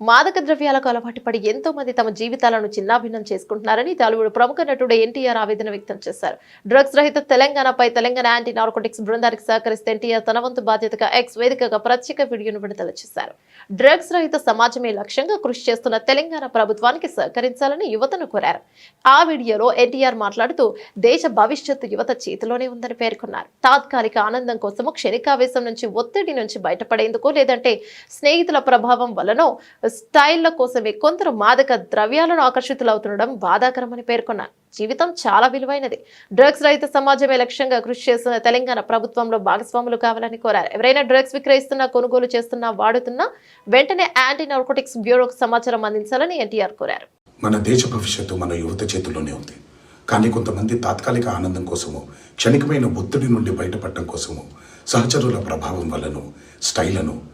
మాదక ద్రవ్యాలకు అలవాటు పడి ఎంతో మంది తమ జీవితాలను చిన్నాభిన్నం చేసుకుంటున్నారని టాలీవుడ్ ప్రముఖ నటుడు ఎన్టీఆర్ ఆవేదన వ్యక్తం చేశారు. డ్రగ్స్ రహిత తెలంగాణపై తెలంగాణ యాంటీ నార్కోటిక్స్ బృందానికి సహకరిస్తే ఎన్టీఆర్ తన వంతు బాధ్యతగా ఎక్స్ వేదికగా ప్రత్యేక వీడియోను విడుదల చేశారు. డ్రగ్స్ రహిత సమాజమే లక్ష్యంగా కృషి చేస్తున్న తెలంగాణ ప్రభుత్వానికి సహకరించాలని యువతను కోరారు. ఆ వీడియోలో ఎన్టీఆర్ మాట్లాడుతూ దేశ భవిష్యత్తు యువత చేతిలోనే ఉందని పేర్కొన్నారు. తాత్కాలిక ఆనందం కోసము క్షణికావేశం నుంచి ఒత్తిడి నుంచి బయటపడేందుకు లేదంటే స్నేహితుల ప్రభావం వలనో స్టైళ్ళ కోసమే కొందరు మాదక ద్రవ్యాలను ఆకర్షితులవుతుండడం బాధాకరమని పేర్కొన్నారు. జీవితం చాలా విలువైనది. డ్రగ్స్ రహిత సమాజమే లక్ష్యంగా కృషి చేస్తున్న తెలంగాణ ప్రభుత్వంలో భాగస్వాములు కావాలని కోరారు. ఎవరైనా డ్రగ్స్ విక్రయిస్తున్నా కొనుగోలు చేస్తున్నా వాడుతున్నా వెంటనే యాంటీ నార్కోటిక్స్ బ్యూరోకు సమాచారం అందించాలని ఎన్టీఆర్ కోరారు. మన దేశ భవిష్యత్తు మన యువత చేతుల్లోనే ఉంది. కానీ కొంతమంది తాత్కాలిక ఆనందం కోసము క్షణికమైన ఒత్తిడి నుండి బయటపడటం కోసము సహచరుల ప్రభావం వల్లను స్టైలను